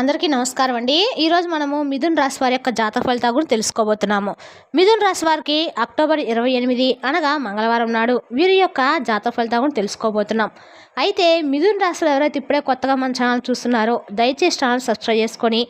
అందరికీ నమస్కారం అండి. ఈరోజు మనము మిథున్ రాశి వారి యొక్క జాతక ఫలితాలు కూడా తెలుసుకోబోతున్నాము. మిథున్ రాశి వారికి అక్టోబర్ ఇరవై ఎనిమిది అనగా మంగళవారం నాడు వీరి యొక్క జాతక ఫలితాలు కూడా తెలుసుకోబోతున్నాం. అయితే మిథున్ రాశిలో ఎవరైతే ఇప్పుడే కొత్తగా మన ఛానల్ చూస్తున్నారో దయచేసి ఛానల్ సబ్స్క్రైబ్ చేసుకొని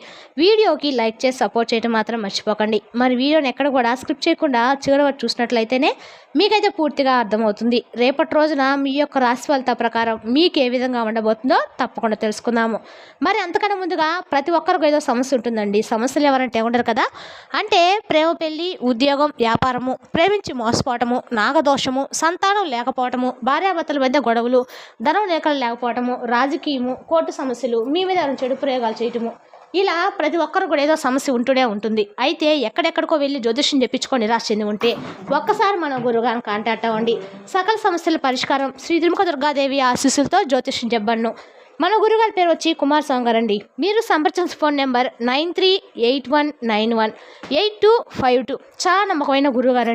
వీడియోకి లైక్ చేసి సపోర్ట్ చేయడం మాత్రం మర్చిపోకండి. మరి వీడియోని ఎక్కడ కూడా స్క్రిప్ట్ చేయకుండా చివరి వరకు చూసినట్లయితేనే మీకైతే పూర్తిగా అర్థమవుతుంది. రేపటి రోజున మీ యొక్క రాశి ఫలిత ప్రకారం మీకు ఏ విధంగా ఉండబోతుందో తప్పకుండా తెలుసుకుందాము. మరి అంతకన్నా ముందుగా ప్రతి ఒక్కరికి ఏదో సమస్య ఉంటుందండి. సమస్యలు ఎవరంటే ఉండరు కదా. అంటే ప్రేమ పెళ్ళి ఉద్యోగం వ్యాపారము ప్రేమించి మోసపోవటము నాగదోషము సంతానం లేకపోవటము భార్యాభర్తల మధ్య గొడవలు ధనం లేఖలు లేకపోవటము రాజకీయము కోర్టు సమస్యలు మీ మీద ఎవరైనా చెడు ప్రయోగాలు చేయటము ఇలా ప్రతి ఒక్కరు కూడా ఏదో సమస్య ఉంటూనే ఉంటుంది. అయితే ఎక్కడెక్కడికో వెళ్ళి జ్యోతిష్యం చెప్పించుకొని నిరాశ చెంది ఉంటే ఒక్కసారి మన గురుగారిని కాంటాక్ట్ అవ్వండి. సకల సమస్యల పరిష్కారం శ్రీ దుర్గ దుర్గాదేవి ఆశీస్సులతో జ్యోతిష్యం చెప్పను మన గురుగారి పేరు వచ్చి కుమార్ స్వామి గారు అండి. మీరు సంప్రదించిన phone number nine three eight one nine one eight two five two. చాలా నమ్మకమైన గురువుగారు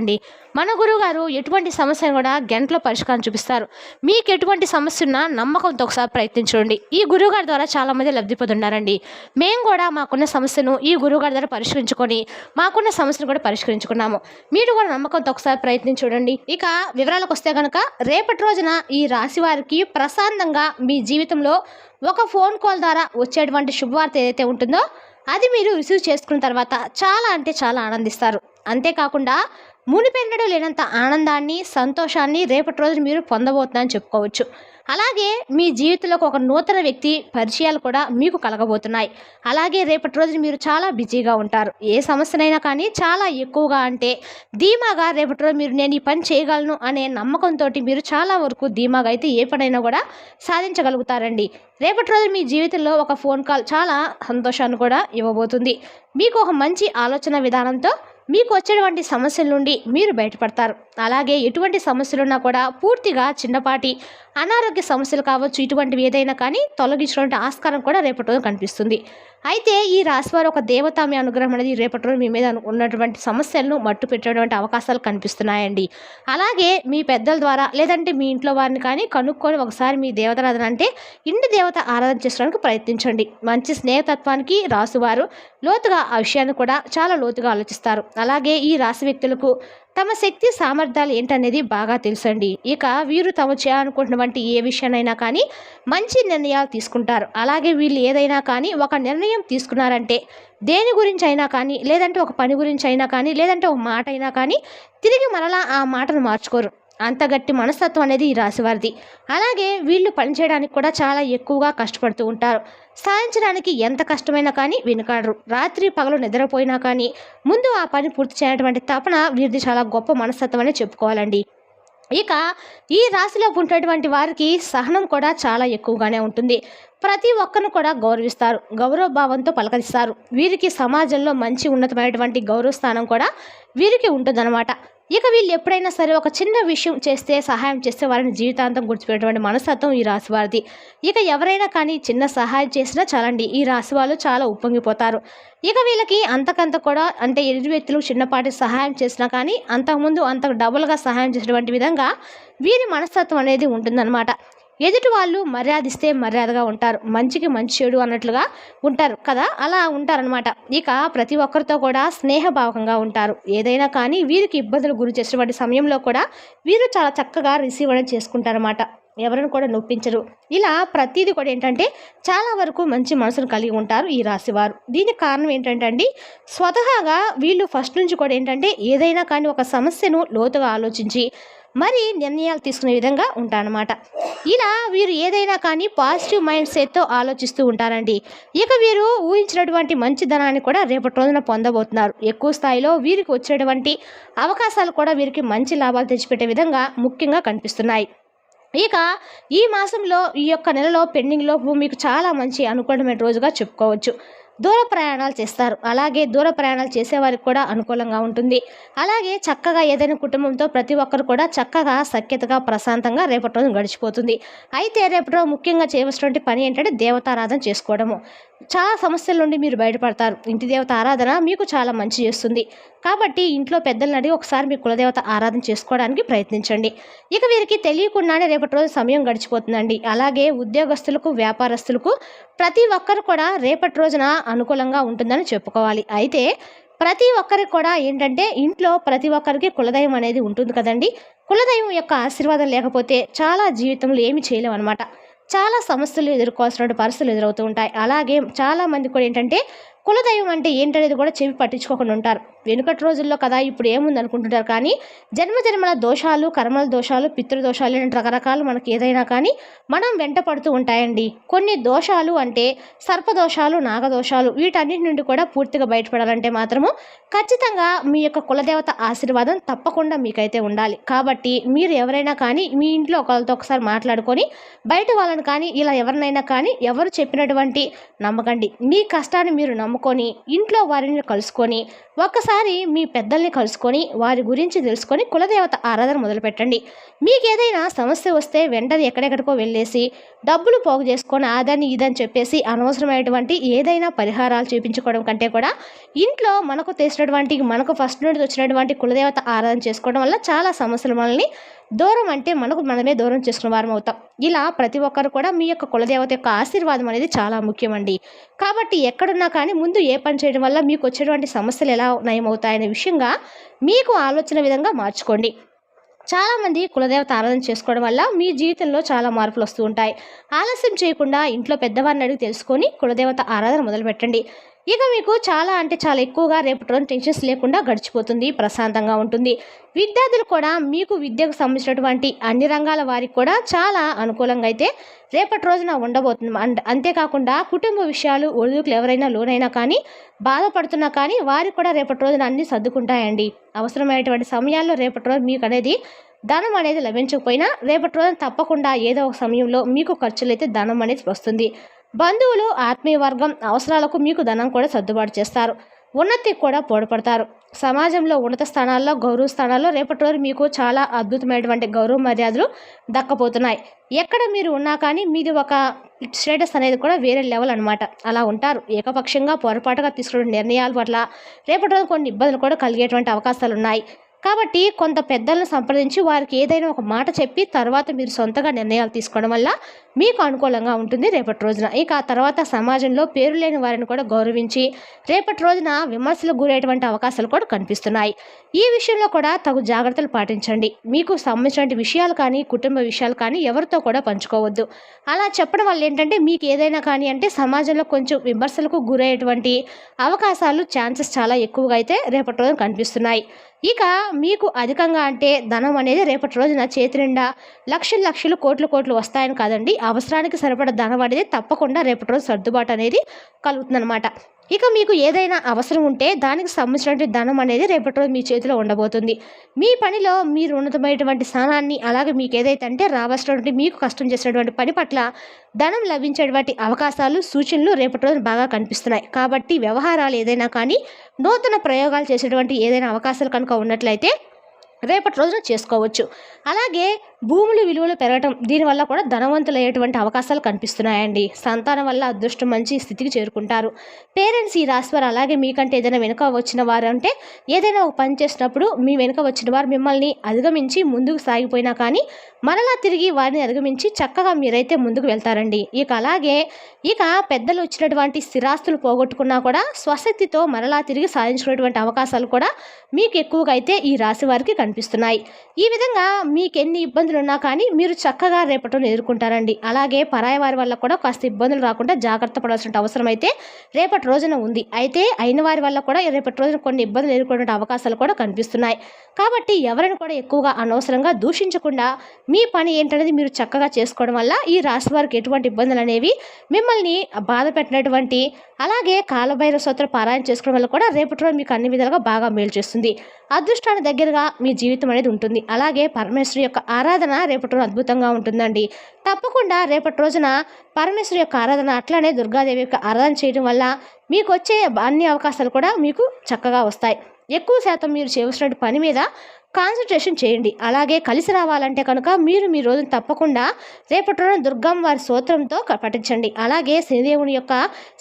మన గురువుగారు ఎటువంటి సమస్యను కూడా గంటలో పరిష్కారం చూపిస్తారు. మీకు ఎటువంటి సమస్య ఉన్నా నమ్మకంతో ఒకసారి ప్రయత్నించండి ఈ గురువుగారి ద్వారా చాలామంది లబ్ధి పొందున్నారండి మేము కూడా మాకున్న సమస్యను ఈ గురువుగారి ద్వారా పరిష్కరించుకొని మాకున్న సమస్యను కూడా పరిష్కరించుకున్నాము. మీరు కూడా నమ్మకంతో ఒకసారి ప్రయత్నించి చూడండి ఇక వివరాలకు వస్తే కనుక రేపటి రోజున ఈ రాశి వారికి ప్రశాంతంగా మీ జీవితంలో ఒక ఫోన్ కాల్ ద్వారా వచ్చేటువంటి శుభవార్త ఏదైతే ఉంటుందో అది మీరు రిసీవ్ చేసుకున్న తర్వాత చాలా అంటే చాలా ఆనందిస్తారు. అంతేకాకుండా మునిపెన్నడూ లేనంత ఆనందాన్ని సంతోషాన్ని రేపటి రోజు మీరు పొందబోతున్నారని చెప్పుకోవచ్చు. అలాగే మీ జీవితంలోకి ఒక నూతన వ్యక్తి పరిచయాలు కూడా మీకు కలగబోతున్నాయి. అలాగే రేపటి రోజు మీరు చాలా బిజీగా ఉంటారు. ఏ సమస్యనైనా కానీ చాలా ఎక్కువగా అంటే ధీమాగా రేపటి రోజు మీరు నేను ఈ పని చేయగలను అనే నమ్మకంతో మీరు చాలా వరకు ధీమాగా అయితే ఏ పనైనా కూడా సాధించగలుగుతారండి. రేపటి రోజు మీ జీవితంలో ఒక ఫోన్ కాల్ చాలా సంతోషాన్ని కూడా ఇవ్వబోతుంది. మీకు ఒక మంచి ఆలోచన విధానంతో మీకు వచ్చేటువంటి సమస్యల నుండి మీరు బయటపడతారు. అలాగే ఎటువంటి సమస్యలున్నా కూడా పూర్తిగా చిన్నపాటి అనారోగ్య సమస్యలు కావచ్చు ఇటువంటివి ఏదైనా కానీ తొలగించడానికి ఆస్కారం కూడా రేపటి రోజు కనిపిస్తుంది. అయితే ఈ రాశివారు ఒక దేవతామి మీ అనుగ్రహం అనేది రేపటి రోజు మీ మీద ఉన్నటువంటి సమస్యలను మట్టు పెట్టేటువంటి అవకాశాలు కనిపిస్తున్నాయండి. అలాగే మీ పెద్దల ద్వారా లేదంటే మీ ఇంట్లో వారిని కానీ కనుక్కొని ఒకసారి మీ దేవతారాధన అంటే ఇంటి దేవత ఆరాధన చేసుకోవడానికి ప్రయత్నించండి. మంచి స్నేహతత్వానికి రాసువారు లోతుగా ఆ విషయాన్ని కూడా చాలా లోతుగా ఆలోచిస్తారు. అలాగే ఈ రాశి వ్యక్తులకు తమ శక్తి సామర్థ్యాలు ఏంటనేది బాగా తెలుసండి. ఇక వీరు తాము చేయాలనుకుంటున్నటువంటి ఏ విషయానైనా కానీ మంచి నిర్ణయాలు తీసుకుంటారు. అలాగే వీళ్ళు ఏదైనా కానీ ఒక నిర్ణయం తీసుకున్నారంటే దేని గురించి అయినా కానీ లేదంటే ఒక పని గురించి అయినా కానీ లేదంటే ఒక మాట అయినా కానీ తిరిగి మరలా ఆ మాటను మార్చుకోరు. అంత గట్టి మనస్తత్వం అనేది ఈ రాశివారిది అలాగే వీళ్ళు పనిచేయడానికి కూడా చాలా ఎక్కువగా కష్టపడుతూ ఉంటారు. సాధించడానికి ఎంత కష్టమైనా కానీ వెనుకాడరు. రాత్రి పగలు నిద్రపోయినా కానీ ముందు ఆ పని పూర్తి చేయనటువంటి తపన వీరిది చాలా గొప్ప మనస్తత్వం అని చెప్పుకోవాలండి. ఇక ఈ రాశిలో ఉండేటువంటి వారికి సహనం కూడా చాలా ఎక్కువగానే ఉంటుంది. ప్రతి ఒక్కరిని కూడా గౌరవిస్తారు. గౌరవ భావంతో పలకరిస్తారు. వీరికి సమాజంలో మంచి ఉన్నతమైనటువంటి గౌరవ స్థానం కూడా వీరికి ఉంటుందన్నమాట. ఇక వీళ్ళు ఎప్పుడైనా సరే ఒక చిన్న విషయం చేస్తే సహాయం చేస్తే వారిని జీవితాంతం గుర్తుపెట్టేటువంటి మనస్తత్వం ఈ రాశి వారిది. ఇక ఎవరైనా కానీ చిన్న సహాయం చేసినా చాలండి ఈ రాశి వాళ్ళు చాలా ఉప్పొంగిపోతారు. ఇక వీళ్ళకి అంతకంత కూడా అంటే ఎదుటి వ్యక్తులు చిన్నపాటి సహాయం చేసినా కానీ అంతకుముందు అంత డబుల్గా సహాయం చేసినటువంటి విధంగా వీరి మనస్తత్వం అనేది ఉంటుందన్నమాట. ఎదుటి వాళ్ళు మర్యాదిస్తే మర్యాదగా ఉంటారు. మంచికి మంచి చెడు అన్నట్లుగా ఉంటారు కదా? అలా ఉంటారనమాట ఇక ప్రతి ఒక్కరితో కూడా స్నేహభావకంగా ఉంటారు. ఏదైనా కానీ వీరికి ఇబ్బందులు గురి చేసినటువంటి సమయంలో కూడా వీరు చాలా చక్కగా రిసీవ్ అనేది చేసుకుంటారన్నమాట. ఎవరిని కూడా నొప్పించరు. ఇలా ప్రతిదీ కూడా ఏంటంటే చాలా వరకు మంచి మనసును కలిగి ఉంటారు ఈ రాశివారు. దీనికి కారణం ఏంటంటే అండి స్వతహాగా వీళ్ళు ఫస్ట్ నుంచి కూడా ఏంటంటే ఏదైనా కానీ ఒక సమస్యను లోతుగా ఆలోచించి మరి నిర్ణయాలు తీసుకునే విధంగా ఉంటారనమాట ఇలా వీరు ఏదైనా కానీ పాజిటివ్ మైండ్ సెట్తో ఆలోచిస్తూ ఉంటారండి. ఇక వీరు ఊహించినటువంటి మంచి ధనాన్ని కూడా రేపటి రోజున పొందబోతున్నారు. ఎక్కువ స్థాయిలో వీరికి వచ్చేటువంటి అవకాశాలు కూడా వీరికి మంచి లాభాలు తెచ్చిపెట్టే విధంగా ముఖ్యంగా కనిపిస్తున్నాయి. ఇక ఈ మాసంలో ఈ యొక్క నెలలో పెండింగ్లో మీకు చాలా మంచి అనుకూలమైన రోజుగా చెప్పుకోవచ్చు. దూర ప్రయాణాలు చేస్తారు. అలాగే దూర ప్రయాణాలు చేసేవారికి కూడా అనుకూలంగా ఉంటుంది. అలాగే చక్కగా ఏదైనా కుటుంబంతో ప్రతి ఒక్కరు కూడా చక్కగా సఖ్యతగా ప్రశాంతంగా రేపటి రోజు గడిచిపోతుంది. అయితే రేపటి రోజు ముఖ్యంగా చేయవలసినటువంటి పని ఏంటంటే దేవతారాధన చేసుకోవడము. చాలా సమస్యల నుండి మీరు బయటపడతారు. ఇంటి దేవత ఆరాధన మీకు చాలా మంచి చేస్తుంది. కాబట్టి ఇంట్లో పెద్దలను అడిగి ఒకసారి మీ కులదేవత ఆరాధన చేసుకోవడానికి ప్రయత్నించండి. ఇక వీరికి తెలియకుండానే రేపటి రోజు సమయం గడిచిపోతుందండి. అలాగే ఉద్యోగస్తులకు వ్యాపారస్తులకు ప్రతి ఒక్కరు కూడా రేపటి రోజున అనుకూలంగా ఉంటుందని చెప్పుకోవాలి. అయితే ప్రతి ఒక్కరికి కూడా ఏంటంటే ఇంట్లో ప్రతి ఒక్కరికి కులదైవం అనేది ఉంటుంది కదండి. కులదైవం యొక్క ఆశీర్వాదం లేకపోతే చాలా జీవితంలో ఏమి చేయలేము అనమాట చాలా సమస్యలు ఎదుర్కోవాల్సిన పరిస్థితులు ఎదురవుతూ ఉంటాయి. అలాగే చాలామంది కూడా ఏంటంటే కులదైవం అంటే ఏంటనేది కూడా చెవి పట్టించుకోకుండా ఉంటారు. వెనుకటి రోజుల్లో కదా ఇప్పుడు ఏముంది అనుకుంటుంటారు కానీ జన్మ జన్మల దోషాలు కర్మల దోషాలు పితృదోషాలు ఇలాంటి రకరకాలు మనకి ఏదైనా కానీ మనం వెంట పడుతూ ఉంటాయండి. కొన్ని దోషాలు అంటే సర్పదోషాలు నాగదోషాలు వీటన్నిటి నుండి కూడా పూర్తిగా బయటపడాలంటే మాత్రము ఖచ్చితంగా మీ యొక్క కులదేవత ఆశీర్వాదం తప్పకుండా మీకైతే ఉండాలి. కాబట్టి మీరు ఎవరైనా కానీ మీ ఇంట్లో ఒకరితో ఒకసారి మాట్లాడుకొని బయట వాళ్ళని కానీ ఇలా ఎవరినైనా కానీ ఎవరు చెప్పినటువంటి నమ్మకండి. మీ కష్టాన్ని మీరు నమ్ముకొని ఇంట్లో వారిని కలుసుకొని ఒక్కసారి మీ పెద్దల్ని కలుసుకొని వారి గురించి తెలుసుకొని కులదేవత ఆరాధన మొదలుపెట్టండి. మీకు ఏదైనా సమస్య వస్తే వెంటనే ఎక్కడెక్కడికో వెళ్ళేసి డబ్బులు పోగు చేసుకొని అదని ఇదని చెప్పేసి అనవసరమైనటువంటి ఏదైనా పరిహారాలు చూపించుకోవడం కంటే కూడా ఇంట్లో మనకు తెలిసినటువంటి మనకు ఫస్ట్ నుండి వచ్చినటువంటి కులదేవత ఆరాధన చేసుకోవడం వల్ల చాలా సమస్యలు మనల్ని దూరం అంటే మనకు మనమే దూరం చేసుకున్న వారం అవుతాం. ఇలా ప్రతి ఒక్కరు కూడా మీ యొక్క కులదేవత యొక్క ఆశీర్వాదం అనేది చాలా ముఖ్యమండి. కాబట్టి ఎక్కడున్నా కానీ ముందు ఏ పని చేయడం వల్ల మీకు వచ్చేటువంటి సమస్యలు ఎలా నయమవుతాయనే విషయంగా మీకు ఆలోచన విధంగా మార్చుకోండి. చాలామంది కులదేవత ఆరాధన చేసుకోవడం వల్ల మీ జీవితంలో చాలా మార్పులు వస్తూ ఉంటాయి. ఆలస్యం చేయకుండా ఇంట్లో పెద్దవారిని అడిగి తెలుసుకొని కులదేవత ఆరాధన మొదలుపెట్టండి. ఇక మీకు చాలా అంటే చాలా ఎక్కువగా రేపటి రోజు టెన్షన్స్ లేకుండా గడిచిపోతుంది ప్రశాంతంగా ఉంటుంది. విద్యార్థులు కూడా మీకు విద్యకు సంబంధించినటువంటి అన్ని రంగాల వారికి కూడా చాలా అనుకూలంగా అయితే రేపటి రోజున ఉండబోతుంది. అండ్ అంతేకాకుండా కుటుంబ విషయాలు ఒడుదుకులు ఎవరైనా లోనైనా కానీ బాధపడుతున్నా కానీ వారికి కూడా రేపటి రోజున అన్ని సర్దుకుంటాయండి. అవసరమైనటువంటి సమయాల్లో రేపటి రోజు మీకు అనేది ధనం అనేది లభించకపోయినా రేపటి రోజున తప్పకుండా ఏదో ఒక సమయంలో మీకు ఖర్చులు అయితే ధనం అనేది వస్తుంది. బంధువులు ఆత్మీయ వర్గం అవసరాలకు మీకు ధనం కూడా సర్దుబాటు చేస్తారు. ఉన్నతి కూడా పోడపడతారు సమాజంలో ఉన్నత స్థానాల్లో గౌరవ స్థానాల్లో రేపటి రోజు మీకు చాలా అద్భుతమైనటువంటి గౌరవ మర్యాదలు దక్కపోతున్నాయి ఎక్కడ మీరు ఉన్నా కానీ మీది ఒక స్టేటస్ అనేది కూడా వేరే లెవెల్ అనమాట అలా ఉంటారు. ఏకపక్షంగా పొరపాటుగా తీసుకునే నిర్ణయాల పట్ల రేపటి రోజు కొన్ని ఇబ్బందులు కూడా కలిగేటువంటి అవకాశాలు ఉన్నాయి కాబట్టి కొంత పెద్దలను సంప్రదించి వారికి ఏదైనా ఒక మాట చెప్పి తర్వాత మీరు సొంతగా నిర్ణయాలు తీసుకోవడం వల్ల మీకు అనుకూలంగా ఉంటుంది రేపటి రోజున. ఇక ఆ తర్వాత సమాజంలో పేరు లేని వారిని కూడా గౌరవించి రేపటి రోజున విమర్శలకు గురయ్యేటువంటి అవకాశాలు కూడా కనిపిస్తున్నాయి. ఈ విషయంలో కూడా తగు జాగ్రత్తలు పాటించండి. మీకు సంబంధించిన విషయాలు కానీ కుటుంబ విషయాలు కానీ ఎవరితో కూడా పంచుకోవద్దు. అలా చెప్పడం వల్ల ఏంటంటే మీకు ఏదైనా కానీ అంటే సమాజంలో కొంచెం విమర్శలకు గురయ్యేటువంటి అవకాశాలు ఛాన్సెస్ చాలా ఎక్కువగా అయితే రేపటి రోజున కనిపిస్తున్నాయి. ఇక మీకు అధికంగా అంటే ధనం అనేది రేపటి రోజున చేతి నిండా లక్షలు లక్షలు కోట్లు కోట్లు వస్తాయని కాదండి. అవసరానికి సరిపడ ధనం అనేది తప్పకుండా రేపటి రోజు సర్దుబాటు అనేది కలుగుతుందన్నమాట. ఇక మీకు ఏదైనా అవసరం ఉంటే దానికి సంబంధించినటువంటి ధనం అనేది రేపటి రోజు మీ చేతిలో ఉండబోతుంది. మీ పనిలో మీరు ఉన్నతమైనటువంటి స్థానాన్ని అలాగే మీకు ఏదైతే అంటే రావాల్సినటువంటి మీకు కష్టం చేసినటువంటి పని పట్ల ధనం లభించేటువంటి అవకాశాలు సూచనలు రేపటి రోజు బాగా కనిపిస్తున్నాయి. కాబట్టి వ్యవహారాలు ఏదైనా కానీ నూతన ప్రయోగాలు చేసేటువంటి ఏదైనా అవకాశాలు కనుక ఉన్నట్లయితే రేపటి రోజున చేసుకోవచ్చు. అలాగే భూములు విలువలు పెరగటం దీనివల్ల కూడా ధనవంతులయ్యేటువంటి అవకాశాలు కనిపిస్తున్నాయండి. సంతానం వల్ల అదృష్టం మంచి స్థితికి చేరుకుంటారు. పేరెంట్స్ ఈ రాశి వారు అలాగే మీకంటే ఏదైనా వెనుక వచ్చిన వారు అంటే ఏదైనా ఒక పని చేసినప్పుడు మీ వెనుక వచ్చిన వారు మిమ్మల్ని అధిగమించి ముందుకు సాగిపోయినా కానీ మరలా తిరిగి వారిని అధిగమించి చక్కగా మీరైతే ముందుకు వెళ్తారండి. ఇక అలాగే ఇక పెద్దలు వచ్చినటువంటి స్థిరాస్తులు పోగొట్టుకున్నా కూడా స్వశక్తితో మరలా తిరిగి సాధించుకునేటువంటి అవకాశాలు కూడా మీకు ఎక్కువగా అయితే ఈ రాశి వారికి కనిపిస్తున్నాయి. ఈ విధంగా మీకు ఎన్ని ఇబ్బందులు ఉన్నా కానీ మీరు చక్కగా రేపటిని ఎదుర్కొంటారండి. అలాగే పరాయి వారి వల్ల కూడా కాస్త ఇబ్బందులు రాకుండా జాగ్రత్త పడాల్సిన అవసరం అయితే రేపటి రోజున ఉంది. అయితే అయిన వారి వల్ల కూడా రేపటి రోజున కొన్ని ఇబ్బందులు ఎదుర్కొనే అవకాశాలు కూడా కనిపిస్తున్నాయి. కాబట్టి ఎవరిని కూడా ఎక్కువగా అనవసరంగా దూషించకుండా మీ పని ఏంటనేది మీరు చక్కగా చేసుకోవడం వల్ల ఈ రాశి వారికి ఎటువంటి ఇబ్బందులు అనేవి మిమ్మల్ని బాధ పెట్టినటువంటి అలాగే కాలభైర సూత్ర పారాయణ చేసుకోవడం వల్ల కూడా రేపటి రోజు మీకు అన్ని విధాలుగా బాగా మేలు చేస్తుంది. అదృష్టానికి దగ్గరగా మీ జీవితం అనేది ఉంటుంది. అలాగే పరమేశ్వరి యొక్క ఆరాధన ఆరాధన రేపటి రోజు అద్భుతంగా ఉంటుందండి. తప్పకుండా రేపటి రోజున పరమేశ్వరి యొక్క ఆరాధన అట్లానే దుర్గాదేవి యొక్క ఆరాధన చేయడం వల్ల మీకు వచ్చే అన్ని అవకాశాలు కూడా మీకు చక్కగా వస్తాయి. ఎక్కువ శాతం మీరు చేయవలసిన పని మీద కాన్సన్ట్రేషన్ చేయండి. అలాగే కలిసి రావాలంటే కనుక మీరు మీ రోజును తప్పకుండా రేపటి రోజున దుర్గమ్మ వారి స్తోత్రంతో పఠించండి. అలాగే శనిదేవుని యొక్క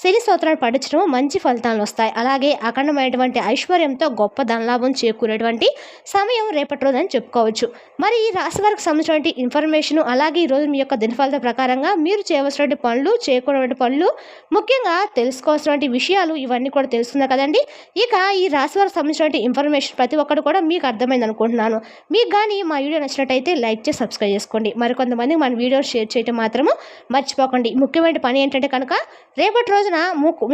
శని స్తోత్రాన్ని పఠించడం మంచి ఫలితాలు వస్తాయి. అలాగే అఖండమైనటువంటి ఐశ్వర్యంతో గొప్ప ధనలాభం చేకూరేటువంటి సమయం రేపటి రోజు అని చెప్పుకోవచ్చు. మరి ఈ రాశి వారికి సంబంధించినటువంటి ఇన్ఫర్మేషన్ అలాగే ఈ రోజు మీ యొక్క దినఫలిత ప్రకారంగా మీరు చేయవలసినటువంటి పనులు చేయకూడటువంటి పనులు ముఖ్యంగా తెలుసుకోవాల్సినటువంటి విషయాలు ఇవన్నీ కూడా తెలుసుకున్నారు కదండి. ఇక ఈ రాశి వారికి సంబంధించినటువంటి ఇన్ఫర్మేషన్ ప్రతి ఒక్కరు కూడా మీకు అర్థమైంది అనుకుంటున్నాను. మీకు కానీ మా వీడియో నచ్చినట్టయితే లైక్ చేసి సబ్స్క్రైబ్ చేసుకోండి. మరికొంతమంది మన వీడియో షేర్ చేయటం మాత్రము మర్చిపోకండి. ముఖ్యమైన పని ఏంటంటే కనుక రేపటి రోజున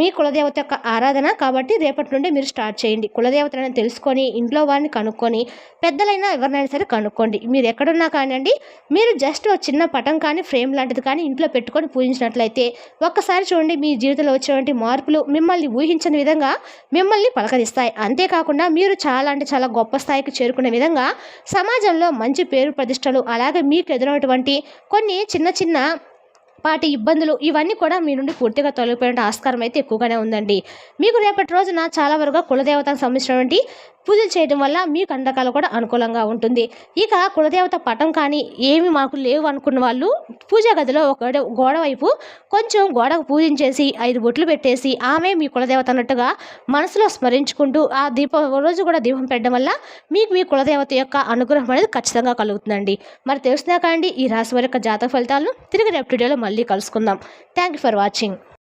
మీ కులదేవత యొక్క ఆరాధన కాబట్టి రేపటి నుండి మీరు స్టార్ట్ చేయండి. కులదేవతలను తెలుసుకొని ఇంట్లో వారిని కనుక్కొని పెద్దలైనా ఎవరినైనా సరే కనుక్కోండి. మీరు ఎక్కడున్నా కానివ్వండి మీరు జస్ట్ ఒక చిన్న పటం కానీ ఫ్రేమ్ లాంటిది కానీ ఇంట్లో పెట్టుకొని పూజించినట్లయితే ఒక్కసారి చూడండి మీ జీవితంలో వచ్చినటువంటి మార్పులు మిమ్మల్ని ఊహించని విధంగా మిమ్మల్ని పలకరిస్తాయి. అంతేకాకుండా మీరు చాలా అంటే చాలా గొప్ప స్థాయికి చేరుకునే విధంగా సమాజంలో మంచి పేరు ప్రతిష్టలు అలాగే మీకు ఎదురైనటువంటి కొన్ని చిన్న చిన్న పాటి ఇబ్బందులు ఇవన్నీ కూడా మీ నుండి పూర్తిగా తొలగిపోయిన ఆస్కారం అయితే ఎక్కువగానే ఉందండి. మీకు రేపటి రోజున చాలా వరకు కులదేవతకు సంబంధించినటువంటి పూజలు చేయడం వల్ల మీకు కండకాలు కూడా అనుకూలంగా ఉంటుంది. ఇక కులదేవత పటం కానీ ఏమి మాకు లేవు అనుకున్న వాళ్ళు పూజా గదిలో ఒక గోడ- వైపు కొంచెం గోడకు పూజించేసి ఐదు బొట్లు పెట్టేసి ఆమె మీ కులదేవత అన్నట్టుగా మనసులో స్మరించుకుంటూ ఆ దీపం రోజు కూడా దీపం పెట్టడం వల్ల మీకు మీ కులదేవత యొక్క అనుగ్రహం అనేది ఖచ్చితంగా కలుగుతుందండి. మరి తెలుసునా కాండి ఈ రాశి వారి యొక్క జాతక ఫలితాలను తిరిగి రేపు వీడియోలో మళ్ళీ కలుసుకుందాం. Thank you for watching